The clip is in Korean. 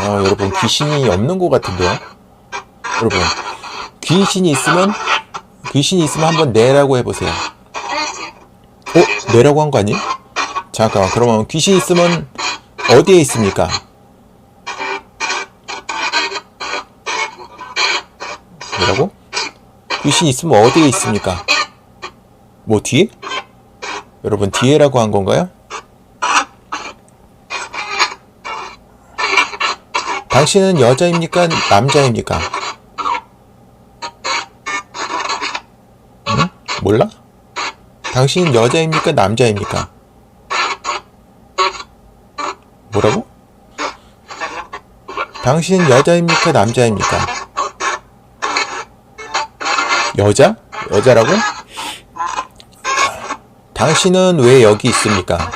아, 여러분 귀신이 없는 것 같은데요? 여러분 귀신이 있으면 귀신이 있으면 한번 내라고 해보세요. 어? 내라고 한 거 아니? 잠깐 그러면 귀신 있으면 어디에 있습니까? 뭐라고? 귀신 있으면 어디에 있습니까? 뭐 뒤에? 여러분 뒤에라고 한 건가요? 당신은 여자입니까? 남자입니까? 응? 몰라? 당신은 여자입니까? 남자입니까? 뭐라고? 당신은 여자입니까? 남자입니까? 여자? 여자라고? 당신은 왜 여기 있습니까?